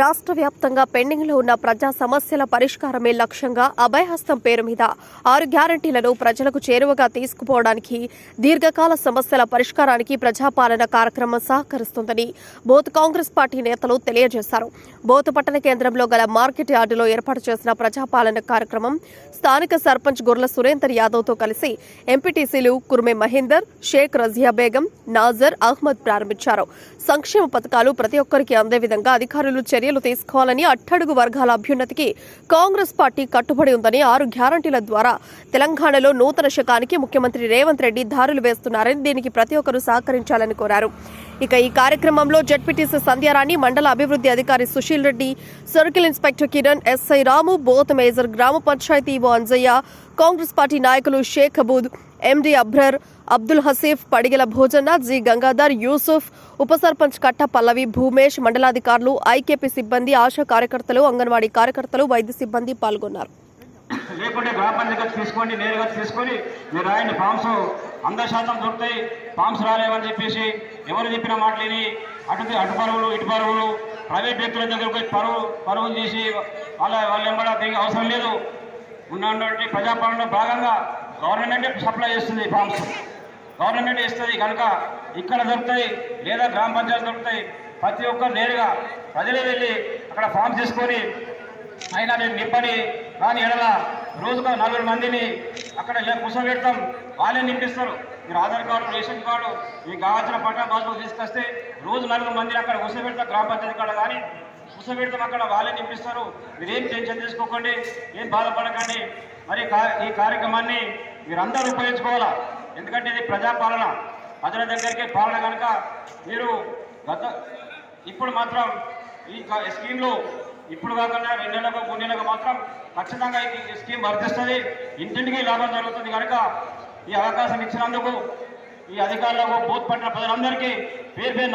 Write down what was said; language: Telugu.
రాష్ట్ర వ్యాప్తంగా పెండింగ్లో ఉన్న ప్రజా సమస్యల పరిష్కారమే లక్ష్యంగా అభయహస్తం పేరు మీద ఆరు గ్యారంటీలను ప్రజలకు చేరువగా తీసుకుపోవడానికి దీర్ఘకాల సమస్యల పరిష్కారానికి ప్రజాపాలన కార్యక్రమం సహకరిస్తుందని బోత్ కాంగ్రెస్ పార్టీ నేతలు తెలియజేశారు. బోత్ పట్టణ కేంద్రంలో గల మార్కెట్ యార్డులో ఏర్పాటు చేసిన ప్రజాపాలన కార్యక్రమం స్థానిక సర్పంచ్ గుర్ల సురేందర్ యాదవ్తో కలిసి ఎంపీటీసీలు కుర్మే మహేందర్ షేక్ రజియా బేగం నాజర్ అహ్మద్ ప్రారంభించారు. సంక్షేమ పథకాలు ప్రతి ఒక్కరికి అందే విధంగా అధికారులు చర్యలు తీసుకోవాలని అట్టడుగు వర్గాల అభ్యున్నతికి కాంగ్రెస్ పార్టీ కట్టుబడి ఉందని ఆరు గ్యారంటీల ద్వారా తెలంగాణలో నూతన శకానికి ముఖ్యమంత్రి రేవంత్ రెడ్డి దారులు వేస్తున్నారని దీనికి ప్రతి ఒక్కరూ సహకరించాలని కోరారు. ఇక ఈ కార్యక్రమంలో జడ్పీటీసీ సంధ్యారాణి మండల అభివృద్ధి అధికారి Sushil Reddy circle inspector Kiran SI Ramu Boath major గ్రామ పంచాయతీ ఓ అంజయ్య కాంగ్రెస్ పార్టీ నాయకులు షేక్ అబూద్ ఎండి అబ్రర్ అబ్దుల్ హసీఫ్ పడిగల భోజన్న జి గంగాధర్ యూసుఫ్ ఉప సర్పంచ్ కట్ట పల్లవి భూమేష్ మండలాధికారులు ఐకేపీ సిబ్బంది ఆశా కార్యకర్తలు అంగన్వాడీ కార్యకర్తలు వైద్య సిబ్బంది పాల్గొన్నారు. లేకుంటే గ్రామ తీసుకోండి నేరుగా తీసుకొని మీరు రాయండి ఫామ్స్. వంద శాతం దొరుకుతాయి ఫామ్స్ రాలేవని చెప్పేసి ఎవరు చెప్పిన మాటలేని అటు అటు పరువులు ఇటు పరువులు ప్రైవేట్ వ్యక్తుల దగ్గరకు పోయి పరువు పరువులు చేసి వాళ్ళ వాళ్ళు ఎంబడ దీనికి అవసరం లేదు. ఉన్నటువంటి ప్రజాపాలనలో భాగంగా గవర్నమెంట్ సప్లై చేస్తుంది ఫామ్స్. గవర్నమెంట్ ఇస్తుంది కనుక ఇక్కడ దొరుకుతాయి లేదా గ్రామ పంచాయతీ దొరుకుతాయి. ప్రతి ఒక్కరు నేరుగా ప్రజలే వెళ్ళి అక్కడ ఫామ్ తీసుకొని అయినా నేను నింపని కానీ ఎడల రోజుకు నలుగురు మందిని అక్కడ ఇలా కూర్చోబెడతాం వాళ్ళే నింపిస్తారు. మీరు ఆధార్ కార్డు రేషన్ కార్డు మీకు కావాల్సిన పట్టా పాస్బుక్ తీసుకొస్తే రోజు నలుగురు మందిని అక్కడ కూర్చోబెడతాం గ్రామ పంచాయతీ కాడ కానీ కూర్చోబెడతాం అక్కడ వాళ్ళే నింపిస్తారు. మీరేం టెన్షన్ తీసుకోకండి ఏం బాధపడకండి. మరి కా- ఈ కార్యక్రమాన్ని మీరందరూ ఉపయోగించుకోవాలా? ఎందుకంటే ఇది ప్రజాపాలన. ప్రజల దగ్గరికి పాలన కనుక మీరు గత ఇప్పుడు మాత్రం ఈ స్కీమ్లో ఇప్పుడు కాకుండా రెండు నెలలకు మూడు నెలలకు మాత్రం ఖచ్చితంగా ఈ స్కీమ్ వర్తిస్తుంది. ఇంటింటికి లాభం జరుగుతుంది కనుక ఈ అవకాశం ఇచ్చినందుకు ఈ అధికారులకు బూత్ పట్టిన ప్రజలందరికీ పేరు పేరు